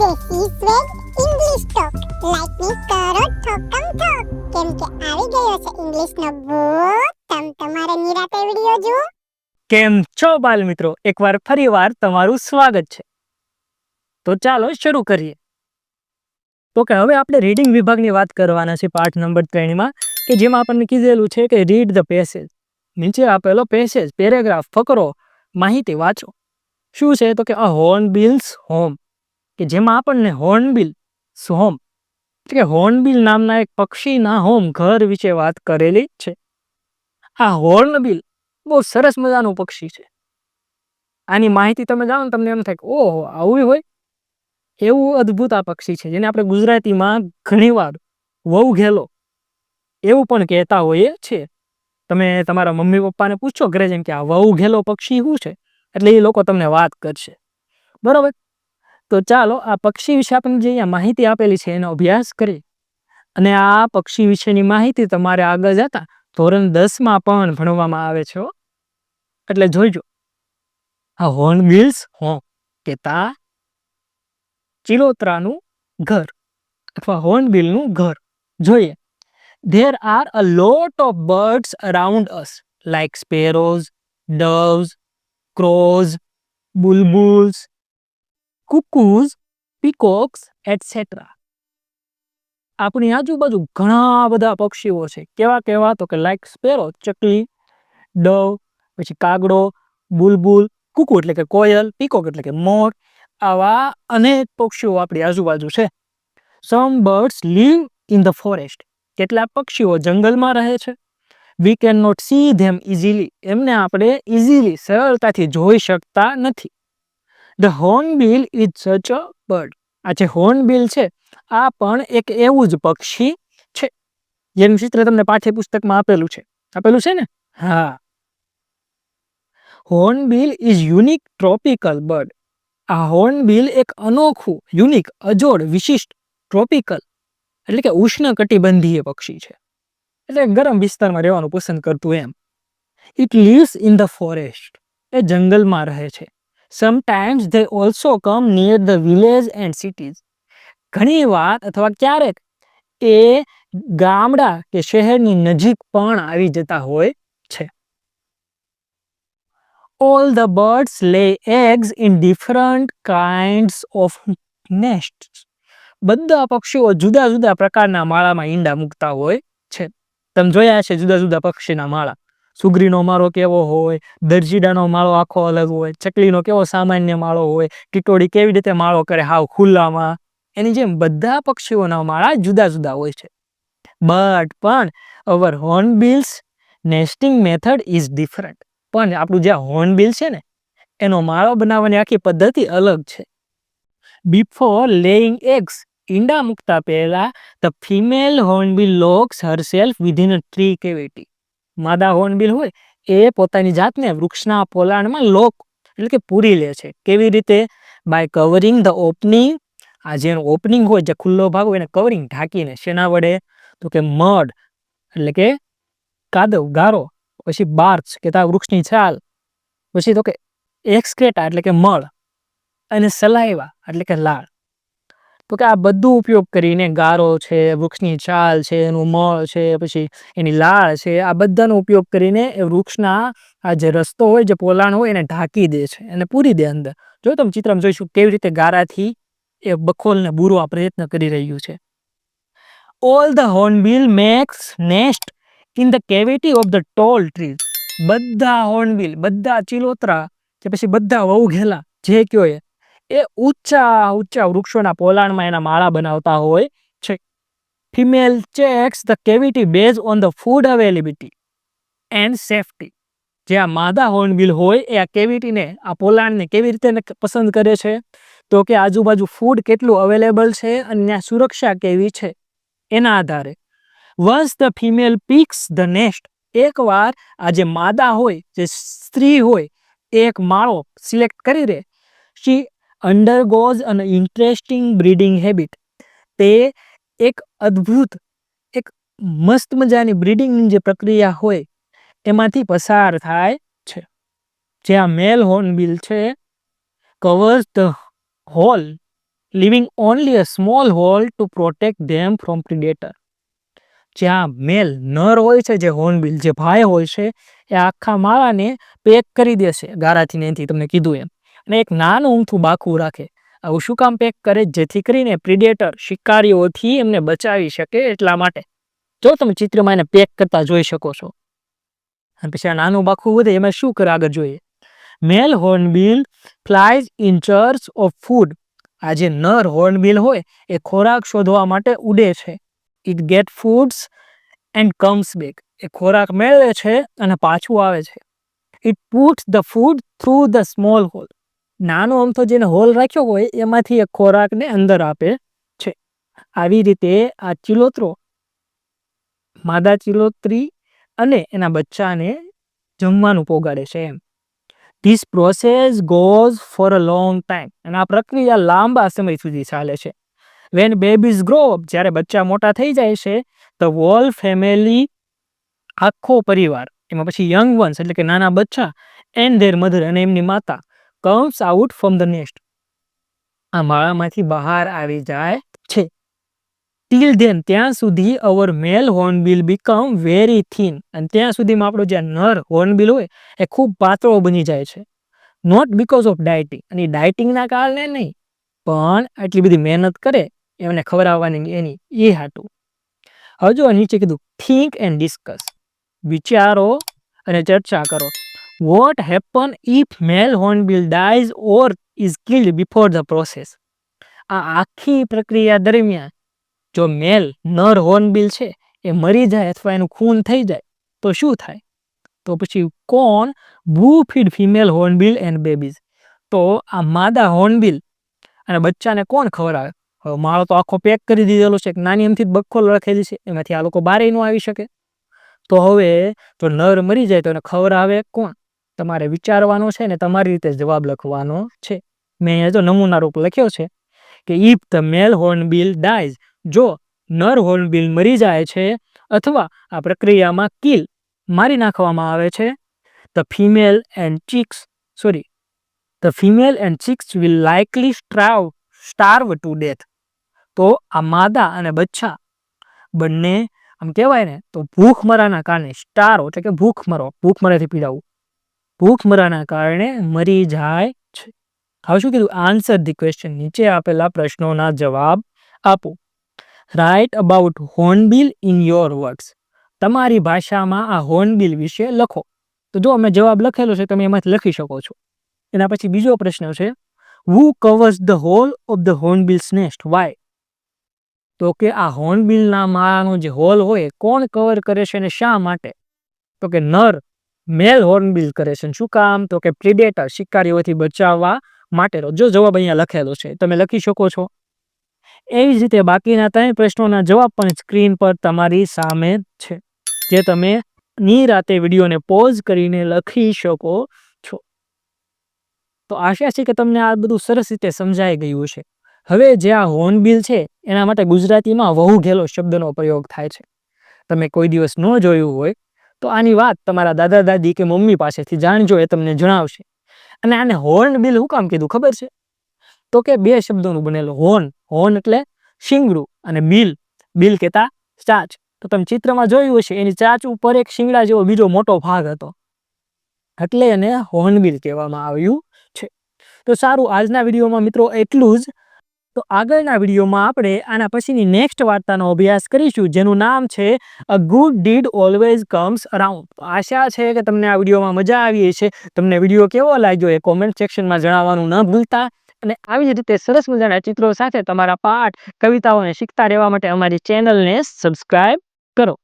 દેશી English Talk. Like me કરો ઠોકમ ઠોક કેમ કે આવી ગયો છે ઇંગ્લિશનો ભૂત તમ તમારે નિરાતે વિડિયો જુઓ. કેમ છો બાલ મિત્રો એકવાર ફરીવાર તમારું સ્વાગત છે. તો ચાલો શરૂ કરીએ. તો કે હવે આપણે રીડિંગ વિભાગની વાત કરવાના છે પાઠ નંબર ત્રણમાં, કે જેમાં આપણને કીધેલું છે કે રીડ ધ પેસેજ નીચે આપેલો પેસેજ પેરેગ્રાફ ફકરો, માહિતી વાંચો. શું છે? તો કે અ હોર્નબિલ્સ હોમ કે જેમાં આપણને હોર્નબિલ હોમ એટલે કે હોર્નબિલ નામના એક પક્ષીના હોમ ઘર વિશે વાત કરેલી છે. આ હોર્નબિલ બહુ સરસ મજાનું પક્ષી છે. આની માહિતી તમે જાણો તમને એમ થાય કે ઓહો, આવું હોય. એવું અદ્ભુત આ પક્ષી છે, જેને આપણે ગુજરાતીમાં ઘણીવાર વહુ ઘેલો એવું પણ કહેતા હોઈએ છીએ. તમે તમારા મમ્મી પપ્પાને પૂછો ઘરે જેમ કે આ વહુ ઘેલો પક્ષી શું છે? એટલે એ લોકો તમને વાત કરશે. બરોબર? તો ચાલો આ પક્ષી વિશે આપણને જે અહીંયા માહિતી આપેલી છે એનો અભ્યાસ કરીએ. અને આ પક્ષી વિશેની માહિતી તમારે આગળ જતા ધોરણ દસમાં પણ ભણવામાં આવે છે એટલે જોઈજો. આ હોર્નબિલ્સ હો તા ચિલોતરાનું ઘર અથવા હોર્નબિલનું ઘર. જોઈએ. There are a lot of birds around us like sparrows doves crows bulbuls cuckoos, peacocks etcetera આપણી આજુબાજુ ઘણા બધા પક્ષીઓ છે. કેવા કેવા? તો કે લાઈક સ્પેરો ચકલી, ડવ, પછી કાગડો, બુલબુલ, કુકુ એટલે કે કોયલ, પીકોક એટલે કે મોર, આવા અનેક પક્ષીઓ આપણી આજુબાજુ છે. Some birds live in the forest કેટલા પક્ષીઓ જંગલમાં રહે છે. We can not see them easily એમને આપણે ઇઝીલી સરળતાથી જોઈ શકતા નથી. ધ હોર્નબિલ ઇઝ સચ અ બર્ડ આ જે હોર્નબિલ છે, આ પણ એક એવું જ પક્ષી છે, જેનું ચિત્ર તમને પાઠ્યપુસ્તકમાં આપેલું છે. આપેલું છે ને? હા. Hornbill is unique tropical bird આ હોર્નબિલ એક અનોખું યુનિક અજોડ, વિશિષ્ટ ટ્રોપિકલ એટલે કે ઉષ્ણ કટિબંધીય પક્ષી છે. એટલે ગરમ વિસ્તારમાં રહેવાનું પસંદ કરતું એમ. It lives in the forest એ જંગલમાં રહે છે. Sometimes they also come near the village and cities ઘણી વાર અથવા ક્યારેક એ ગામડા કે શહેરની નજીક પણ આવી જતા હોય છે. All the birds lay eggs in different kinds of nest બધા પક્ષીઓ જુદા જુદા પ્રકારના માળામાં ઈંડા મૂકતા હોય છે. તમે જોયા છે જુદા જુદા પક્ષીના માળા. સુગરીનો માળો કેવો હોય, દરજીડાનો માળો આખો અલગ હોય, ચકલીનો કેવો સામાન્ય માળો હોય ટીટોડી કેવી રીતે માળો કરે, હાવ ખુલ્લામાં. એની જેમ બધા પક્ષીઓના માળા જુદા જુદા હોય છે. બટ પણ our hornbills nesting method is different પણ આપણું જે હોર્નબિલ છે ને, એનો માળો બનાવવાની આખી પદ્ધતિ અલગ છે. બિફોર લેઇંગ એગ્સ ઈંડા મૂકતા પહેલાં the female hornbill locks herself within a tree cavity માદા હોર્નબિલ હોય, એ પોતાની જાતને વૃક્ષના પોલાણમાં લોક, એટલે કે પૂરી લે છે. કેવી રીતે? બાય કવરિંગ ધ ઓપનિંગ આ જેનો ઓપનિંગ હોય, જે ખુલ્લો ભાગ હોય, એને કવરિંગ ઢાંકીને શેના વડે? તો કે મડ, એટલે કે કાદવ, ગારો, પછી બાર્ચ, કે તા વૃક્ષની છાલ, પછી તો કે એક્સક્રેટા એટલે કે મળ, અને સલાઈવા, એટલે કે લાળ. તો કે આ બધું ઉપયોગ કરીને ગારો છે, વૃક્ષની છાલ છે, એનું મળ છે, પછી એની લાળ છે, આ બધાનો ઉપયોગ કરીને એ વૃક્ષના આ જે રસ્તો હોય, જે પોલાણ હોય, એને ઢાંકી દે છે એને પૂરી દે અંદર. જો તમે ચિત્રમાં જોઈશું કેવી રીતે ગારાથી એ બખોલને બૂરવા પ્રયત્ન કરી રહ્યું છે. All the hornbill makes nest in the cavity of the tall trees બધા હોર્નબિલ બધા ચિલોતરા, કે પછી બધા વહુઘેલા, જે કયો એ એ ઊંચા ઊંચા વૃક્ષોના પોલાણમાં એના માળા બનાવતા હોય છે. Female checks the cavity base on the food availability and safety જે આ માદા હોર્નબિલ હોય એ આ કેવિટીને, આ પોલાણને કેવી રીતે પસંદ કરે છે? તો કે આજુબાજુ ફૂડ કેટલું અવેલેબલ છે અને ત્યાં સુરક્ષા કેવી છે? એના આધારે. Once the female picks the nest એકવાર આ જે માદા હોય, જે સ્ત્રી હોય એ એક માળો સિલેક્ટ કરી દે she undergoes an interesting breeding habit તે એક અદ્ભુત, એક મસ્ત મજાની બ્રીડિંગની જે પ્રક્રિયા હોય, એમાંથી પસાર થાય છે. જે આ મેલ હોર્નબિલ છે covers the hole leaving only a small hole to protect them from predator જ્યાં મેલ નર હોય છે, જે હોર્નબિલ જે ભાઈ હોય છે, એ આખા માળાને પેક કરી દેશે ગારાથી ને તમને કીધું એમ. અને એક નાનું ઊંથું બાકું રાખે. આવું શું કામ પેક કરે જેથી કરીને પ્રિડેટર શિકારીઓથી એમને બચાવી શકે એટલા માટે? જો તમે ચિત્રમાં એને પેક કરતા જોઈ શકો છો. અને પછી આ નાનું બાખું વધે, એમાં શું કરે આગળ જોઈએ? Male hornbill flies in search of food આ જે નર હોર્નબિલ હોય, એ ખોરાક શોધવા માટે ઉડે છે. It get foods and comes back એ ખોરાક મેળવે છે અને પાછું આવે છે. It put the food through the small hole નાનો અમથો જેને હોલ રાખ્યો હોય, એમાંથી એ ખોરાકને અંદર આપે છે. આવી રીતે આ ચિલોતરો, માદા ચિલોત્રી અને એના બચ્ચાને જમવાનું પોગાડે છે એમ. This process goes for a long time અને આ પ્રક્રિયા લાંબા સમય સુધી ચાલે છે. વેન બેબીઝ ગ્રો જ્યારે બચ્ચા મોટા થઈ જાય છે ધ વોલ ફેમિલી આખો પરિવાર, એમાં પછી યંગ વન્સ એટલે કે નાના બચ્ચા એન્ડ ધેર મધર અને એમની માતા comes out from the nest. આ માળામાંથી બહાર આવી જાય છે. ટીલ ધેન ત્યાં સુધી our male hornbill become very thin. અને ત્યાં સુધીમાં આપણો જે નર હોર્નબિલ હોય, એ ખૂબ પાતળો બની જાય છે. નોટ બિકોઝ ઓફ ડાયટિંગ અને ડાયટિંગના કારણે નહીં, પણ આટલી બધી મહેનત કરે, એમને ખબર આવવાની એની એ હાટું. હવે જો નીચે કીધું થિંક એન્ડ ડિસ્કસ વિચારો અને ચર્ચા કરો. What happen if male hornbill dies or is killed before the process આ આખી પ્રક્રિયા દરમિયાન જો મેલ નર હોર્નબિલ છે, એ મરી જાય અથવા એનું ખૂન થઈ જાય, તો શું થાય? તો પછી કોણ blue feed female hornbill and babies તો આ માદા હોર્નબિલ અને બચ્ચાને કોણ ખવડાવે? હવે માળો તો આખો પેક કરી દીધેલો છે, એક નાની એમથી બખોલ રાખેલી છે, એમાંથી આ લોકો બારે ન આવી શકે. તો હવે જો નર મરી જાય તો એને ખવડાવે કોણ? તમારે વિચારવાનો છે ને તમારી રીતે જવાબ લખવાનો છે. મેં અહીંયા જો નમૂના રૂપ લખ્યો છે કે if the male hornbill dies જો નર હોર્નબિલ મરી જાય છે અથવા આ પ્રક્રિયામાં કિલ મારી નાખવામાં આવે છે the female and chicks sorry the female and chicks will likely starve starve to death તો આ માદા અને બચ્ચા બંને, આમ કહેવાય ને, તો ભૂખમરાના કારણે સ્ટારો એટલે કે ભૂખમરો ભૂખમરાથી પીડાવું. ભૂખમરાના કારણે મરી જાય છે. હવે શું કીધું? આન્સર ધી ક્વેશ્ચન નીચે આપેલા પ્રશ્નોના જવાબ આપો. Write about hornbill in your words તમારી ભાષામાં આ હોર્નબિલ વિશે લખો. તો જો અમે જવાબ લખેલો છે, તમે એમાંથી લખી શકો છો. એના પછી બીજો પ્રશ્ન છે who covers the hole of the hornbill's nest why તો કે આ હોર્નબિલના માળાનો જે હોલ હોય કોણ કવર કરે છે અને શા માટે? તો કે નર. મેલ હોર્નબિલ કરે છે. શું કામ? તો કે પ્રિડેટર શિકારીઓથી બચાવવા માટેનો જો જવાબ અહીંયા લખેલો છે. તમે લખી શકો છો. એવી જ રીતે બાકીના ત્રણ પ્રશ્નોના જવાબ પણ સ્ક્રીન પર તમારી સામે છે. જે તમે નિરાતે વિડીયોને પોઝ કરીને લખી શકો છો. તો આશા છે કે તમને આ બધું સરસ રીતે સમજાઈ ગયું છે. હવે જે આ હોર્નબિલ છે, એના માટે ગુજરાતીમાં વહુ ઘેલો શબ્દનો પ્રયોગ થાય છે. તમે કોઈ દિવસ ન જોયું હોય તો આની વાત તમારા દાદા દાદી કે મમ્મી પાસેથી જાણજો, એ તમને જણાવશે. અને આને હોર્ન બિલ શું કામ કીધું ખબર છે? તો કે બે શબ્દોનું બનેલું હોર્ન હોર્ન એટલે શિંગડું અને બિલ બિલ કહેતા ચાચ. તો તમે ચિત્રમાં જોયું હશે, એની ચાચ ઉપર એક શિંગડા જેવો બીજો મોટો ભાગ હતો. એટલે એને હોર્નબિલ કહેવામાં આવ્યું છે. તો સારું, આજના વિડીયોમાં મિત્રો એટલું જ. તો આગળના વિડીયોમાં આપણે આના પછીની નેક્સ્ટ વાર્તાનો અભ્યાસ કરીશું, જેનું નામ છે a good deed always comes around આશા છે કે તમને આ વિડીયોમાં મજા આવી છે તમને વીડિયો કેવો લાગ્યો એ કોમેન્ટ સેક્શનમાં જણાવવાનું ન ભૂલતા. અને આવી જ રીતે સરસ મજાના ચિત્રો સાથે તમારા પાઠ, કવિતાઓને શીખતા રહેવા માટે અમારી ચેનલને સબસ્ક્રાઈબ કરો.